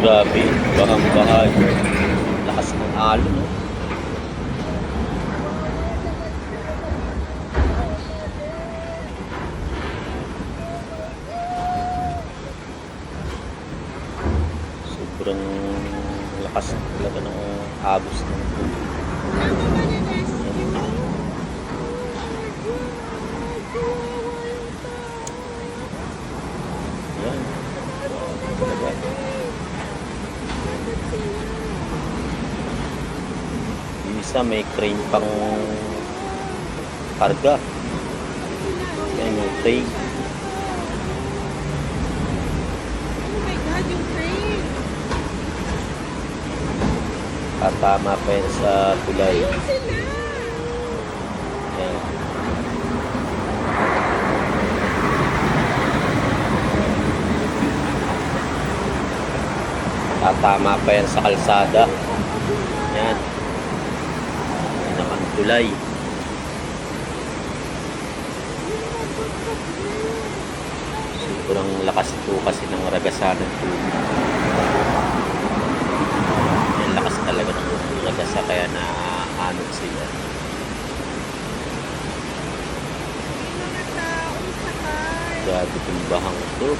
Grabe, bahang bahay. Lakas ng alon, no? Sobrang lakas talaga ng agos ng tubig. Yan. Talaga. Yung isa may crane pang karga. Yan yung crane. Oh my God, yung crane. Tatama pa yan sa tulay. Ayun sila. Yan. Tatama pa yan sa kalsada. Yan. Tulay. Sobrang lakas po kasi ng ragasan ng tubig. Yan lakas talaga ng ragasa kaya na ano sila. Grabe itong bahang to.